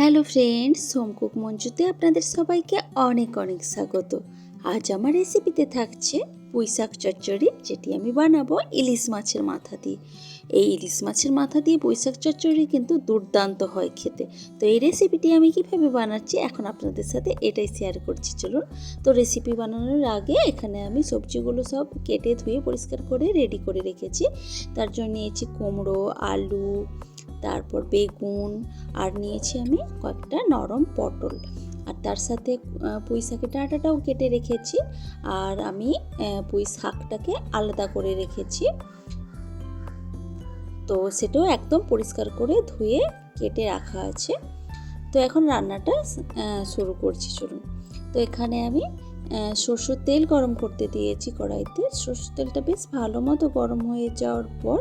Hello friends home cook মঞ্চুতে আপনাদের সবাইকে অনেক অনেক স্বাগত। আজ আমার রেসিপিতে থাকছে পুঁইশাক চচ্চড়ি, যেটি আমি বানাবো ইলিশ মাছের মাথা দিয়ে। এই ইলিশ মাছের মাথা দিয়ে পুঁইশাক চচ্চড়ি কিন্তু দুর্দান্ত হয় খেতে। তো এই রেসিপিটি আমি কীভাবে বানাচ্ছি, এখন আপনাদের সাথে এটাই শেয়ার করছি। চলুন, তো রেসিপি বানানোর আগে এখানে আমি সবজিগুলো সব কেটে ধুয়ে পরিষ্কার করে রেডি করে রেখেছি। তার জন্য নিয়েছি কুমড়ো, আলু তারপর বেগুন, আর নিয়েছি আমি কয়েকটা নরম পটল। আর তার সাথে পুঁই শাকের ডাঁটাটাও কেটে রেখেছি। আর আমি পুঁই শাকটাকে আলাদা করে রেখেছি। তো সেটাও একদম পরিষ্কার করে ধুয়ে কেটে রাখা আছে। তো এখন রান্নাটা শুরু করছি, চলুন। তো এখানে আমি সরষের তেল গরম করতে দিয়েছি কড়াইতে। সরষের তেলটা বেশ ভালো মতো গরম হয়ে যাওয়ার পর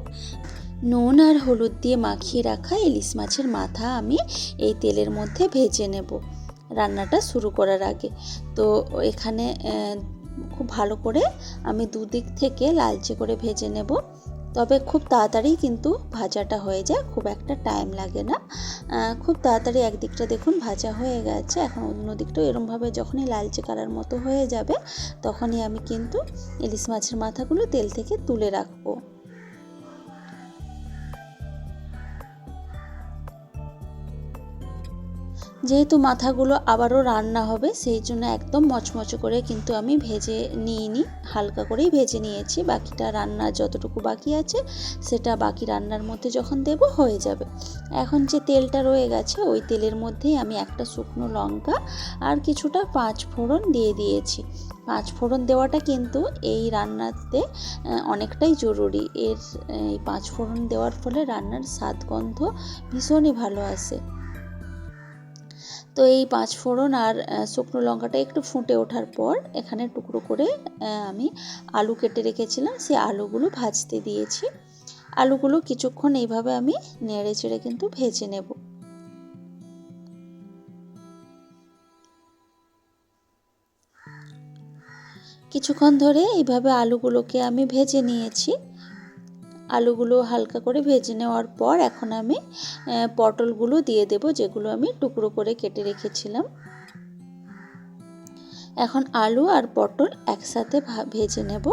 নুন আর হলুদ দিয়ে মাখিয়ে রাখা ইলিশ মাছের মাথা আমি এই তেলের মধ্যে ভেজে নেব। রান্নাটা শুরু করার আগে। তো এখানে খুব ভালো করে আমি দুদিক থেকে লালচে করে ভেজে নেব। তবে খুব তাড়াতাড়ি কিন্তু ভাজাটা হয়ে যায়, খুব একটা টাইম লাগে না। খুব তাড়াতাড়ি একদিকটা দেখুন ভাজা হয়ে গেছে। এখন অন্য দিকটাও এরমভাবে যখনই লালচে কালার মতো হয়ে যাবে, তখনই আমি কিন্তু ইলিশ মাছের মাথাগুলো তেল থেকে তুলে রাখব। যেহেতু মাথাগুলো আবারও রান্না হবে, সেই জন্য একদম মচমচে করে কিন্তু আমি ভেজে নিইনি। হালকা করেই ভেজে নিয়েছি। বাকিটা রান্নার যতটুকু বাকি আছে, সেটা বাকি রান্নার মধ্যে যখন দেব হয়ে যাবে। এখন যে তেলটা রয়ে গেছে, ওই তেলের মধ্যেই আমি একটা শুকনো লঙ্কা আর কিছুটা পাঁচ ফোড়ন দিয়ে দিয়েছি। পাঁচ ফোড়ন দেওয়াটা কিন্তু এই রান্নাতে অনেকটাই জরুরি। এর, এই পাঁচ ফোড়ন দেওয়ার ফলে রান্নার স্বাদ, গন্ধ ভীষণই ভালো আসে। তো এই পাঁচ ফোড়ন আর শুকনো লঙ্কাটা একটু ফুটে ওঠার পর এখানে টুকরো করে আমি আলু কেটে রেখেছিলাম। সেই আলুগুলো ভাজতে দিয়েছি। আলুগুলো কিছুক্ষণ এইভাবে আমি নেড়ে চেড়ে কিন্তু ভেজে নেব। কিছুক্ষণ ধরে এইভাবে আলুগুলোকে আমি ভেজে নিয়েছি। আলুগুলো হালকা করে ভেজে নেওয়ার পর এখন আমি পটলগুলো দিয়ে দেব যেগুলো আমি টুকরো করে কেটে রেখেছিলাম। এখন আলু আর পটল একসাথে ভেজে নেব।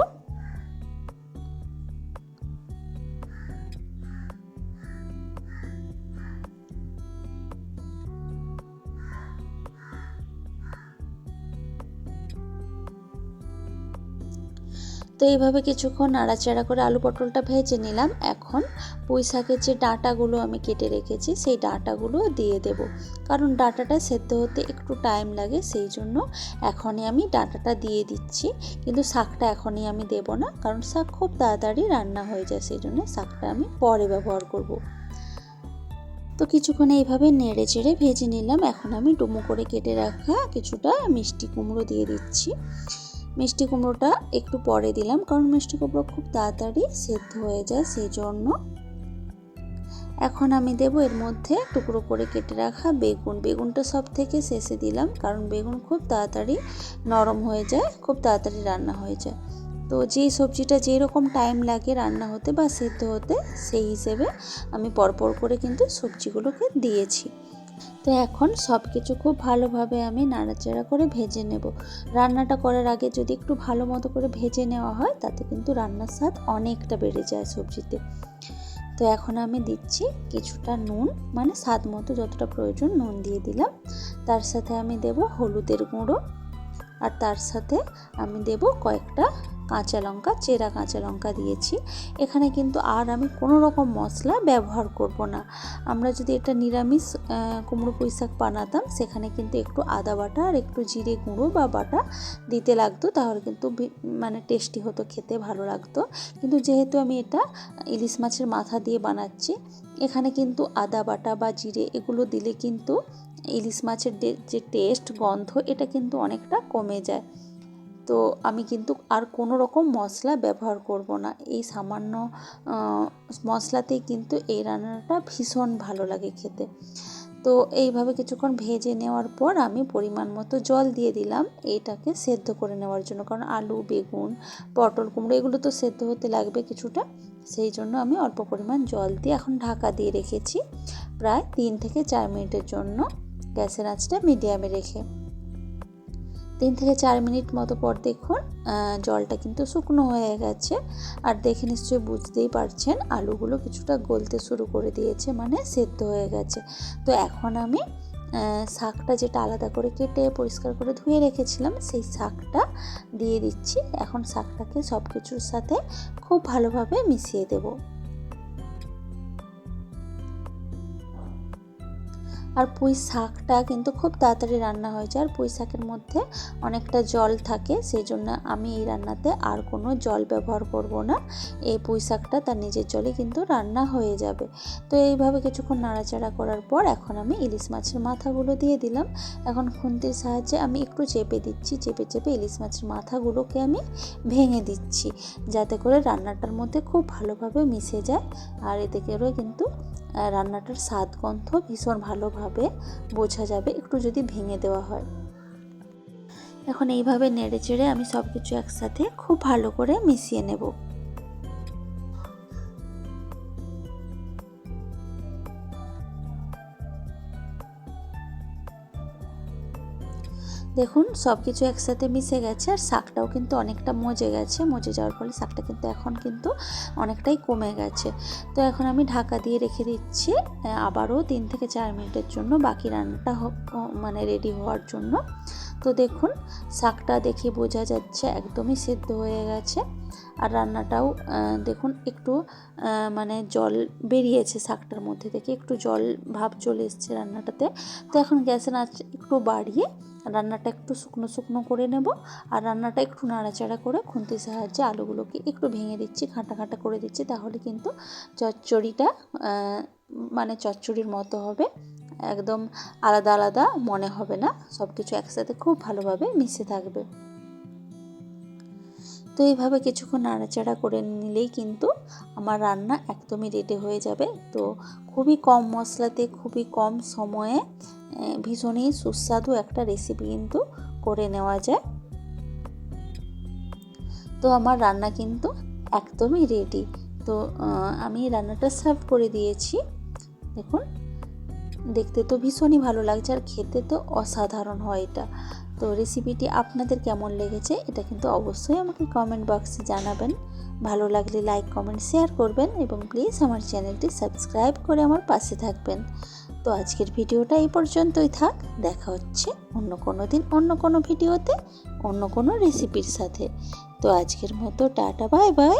তো এইভাবে কিছুক্ষণ নাড়াচাড়া করে আলু পটলটা ভেজে নিলাম। এখন পুঁই শাকের যে ডাঁটাগুলো আমি কেটে রেখেছি, সেই ডাঁটাগুলো দিয়ে দেব। কারণ ডাঁটাটা সেদ্ধ হতে একটু টাইম লাগে, সেই জন্য এখনই আমি ডাঁটাটা দিয়ে দিচ্ছি। কিন্তু শাকটা এখনই আমি দেব না, কারণ শাক খুব তাড়াতাড়ি রান্না হয়ে যায়, সেই জন্য শাকটা আমি পরে ব্যবহার করব। তো কিছুক্ষণ এইভাবে নেড়ে চেড়ে ভেজে নিলাম। এখন আমি ডুমো করে কেটে রাখা কিছুটা মিষ্টি কুমড়ো দিয়ে দিচ্ছি। মিষ্টি কুমড়োটা একটু পরে দিলাম, কারণ মিষ্টি কুমড়ো খুব তাড়াতাড়ি সেদ্ধ হয়ে যায়, সেই জন্য। এখন আমি দেব এর মধ্যে টুকরো করে কেটে রাখা বেগুন। বেগুনটা সব থেকে শেষে দিলাম, কারণ বেগুন খুব তাড়াতাড়ি নরম হয়ে যায়, খুব তাড়াতাড়ি রান্না হয়ে যায়। তো যেই সবজিটা যেই রকম টাইম লাগে রান্না হতে বা সেদ্ধ হতে, সেই হিসেবে আমি পরপর করে কিন্তু সবজিগুলোকে দিয়েছি। তো এখন সব কিছু খুব ভালোভাবে আমি নাড়াচাড়া করে ভেজে নেব। রান্নাটা করার আগে যদি একটু ভালো মতো করে ভেজে নেওয়া হয়, তাতে কিন্তু রান্নার স্বাদ অনেকটা বেড়ে যায় সবজিতে। তো এখন আমি দিচ্ছি কিছুটা নুন মানে স্বাদ মতো যতটা প্রয়োজন নুন দিয়ে দিলাম। তার সাথে আমি দেব হলুদের গুঁড়ো। আর তার সাথে আমি দেব কয়েকটা কাঁচা লঙ্কা, চেরা কাঁচা লঙ্কা দিয়েছি। এখানে কিন্তু আর আমি কোনো রকম মশলা ব্যবহার করব না। আমরা যদি এটা নিরামিষ কুমড়ো পুঁই শাক বানাতাম, সেখানে কিন্তু একটু আদা বাটা আর একটু জিরে গুঁড়ো বা বাটা দিতে লাগতো, তাহলে কিন্তু মানে টেস্টি হতো, খেতে ভালো লাগতো। কিন্তু যেহেতু আমি এটা ইলিশ মাছের মাথা দিয়ে বানাচ্ছি, এখানে কিন্তু আদা বাটা বা জিরে এগুলো দিলে কিন্তু ইলিশ মাছের যে টেস্ট গন্ধ, এটা কিন্তু অনেকটা কমে যায়। তো আমি কিন্তু আর কোনো রকম মশলা ব্যবহার করব না। এই সামান্য মশলাতেই কিন্তু এই রান্নাটা ভীষণ ভালো লাগে খেতে। তো এইভাবে কিছুক্ষণ ভেজে নেওয়ার পর আমি পরিমাণ মতো জল দিয়ে দিলাম এইটাকে সেদ্ধ করে নেওয়ার জন্য। কারণ আলু, বেগুন, পটল কুমড়ো এগুলো তো সেদ্ধ হতে লাগবে কিছুটা। সেই জন্য আমি অল্প পরিমাণ জল দিয়ে এখন ঢাকা দিয়ে রেখেছি। প্রায় তিন থেকে চার মিনিটের জন্য গ্যাসের আঁচটা মিডিয়ামে রেখে। তিন থেকে চার মিনিট মতো পর দেখুন জলটা কিন্তু শুকনো হয়ে গেছে। আর দেখে নিশ্চয়ই বুঝতেই পারছেন, আলুগুলো কিছুটা গলতে শুরু করে দিয়েছে মানে সেদ্ধ হয়ে গেছে। তো এখন আমি শাকটা যেটা আলাদা করে কেটে পরিষ্কার করে ধুয়ে রেখেছিলাম, সেই শাকটা দিয়ে দিচ্ছি। এখন শাকটাকে সব কিছুর সাথে খুব ভালোভাবে মিশিয়ে দেবো। আর পুঁই শাকটা কিন্তু খুব তাড়াতাড়ি রান্না হয়ে যায়। আর পুঁই শাকের মধ্যে অনেকটা জল থাকে সেই জন্য আমি এই রান্নাতে আর কোনো জল ব্যবহার করব না। এই পুঁই শাকটা তার নিজের জলে কিন্তু রান্না হয়ে যাবে। তো এইভাবে কিছুক্ষণ নাড়াচাড়া করার পর এখন আমি ইলিশ মাছের মাথাগুলো দিয়ে দিলাম। এখন খুন্তির সাহায্যে আমি একটু চেপে দিচ্ছি, চেপে চেপে ইলিশ মাছের মাথাগুলোকে আমি ভেঙে দিচ্ছি, যাতে করে রান্নাটার মধ্যে খুব ভালোভাবে মিশে যায়। আর এতে করে কিন্তু রান্নাটার স্বাদ, গন্ধ ভীষণ ভালোভাবে বোঝা যাবে, একটু যদি ভেঙে দেওয়া হয়। এখন এইভাবে নেড়ে চেড়ে আমি সব কিছু একসাথে খুব ভালো করে মিশিয়ে নেব। দেখুন সব কিছু একসাথে মিশে গেছে আর শাকটাও কিন্তু অনেকটা মজে গেছে। মজে যাওয়ার ফলে শাকটা কিন্তু এখন কিন্তু অনেকটাই কমে গেছে। তো এখন আমি ঢাকা দিয়ে রেখে দিচ্ছি আবারও তিন থেকে চার মিনিটের জন্য বাকি রান্নাটা মানে রেডি হওয়ার জন্য। তো দেখুন, শাকটা দেখে বোঝা যাচ্ছে একদমই সেদ্ধ হয়ে গেছে। আর রান্নাটাও দেখুন একটু মানে জল বেরিয়েছে শাকটার মধ্যে থেকে, একটু জল ভাব চলে এসছে রান্নাটাতে। তো এখন গ্যাসের আঁচ একটু বাড়িয়ে রান্নাটা একটু শুকনো শুকনো করে নেব আর রান্নাটা একটু নাড়াচাড়া করে খুন্তির সাহায্যে আলুগুলোকে একটু ভেঙে দিচ্ছি খাঁটা ঘাঁটা করে দিচ্ছি, তাহলে কিন্তু চচ্চড়িটা মানে চচ্চড়ির মতো হবে। একদম আলাদা আলাদা মনে হবে না সব কিছু একসাথে খুব ভালোভাবে মিশে থাকবে। তো এইভাবে কিছুক্ষণ নাড়াচাড়া করে নিলেই কিন্তু আমার রান্না একদমই রেডি হয়ে যাবে। তো খুবই কম মশলাতে, খুবই কম সময়ে ভীষণই সুস্বাদু একটা রেসিপি কিন্তু করে নেওয়া যায়। তো আমার রান্না কিন্তু একদমই রেডি তো আমি রান্নাটা সার্ভ করে দিয়েছি। দেখুন, দেখতে তো ভীষণই ভালো লাগছে আর খেতে তো অসাধারণ হয় এটা। তো রেসিপিটি আপনাদের কেমন লেগেছে এটা কিন্তু অবশ্যই আমাকে কমেন্ট বক্সে জানাবেন। ভালো লাগলে লাইক কমেন্ট শেয়ার করবেন এবং প্লিজ আমার চ্যানেলটি সাবস্ক্রাইব করে আমার পাশে থাকবেন। তো আজকের ভিডিওটা এই পর্যন্তই থাক। দেখা হচ্ছে অন্য কোনো দিন, অন্য কোনো ভিডিওতে, অন্য কোনো রেসিপির সাথে। তো আজকের মতো টাটা বাই বাই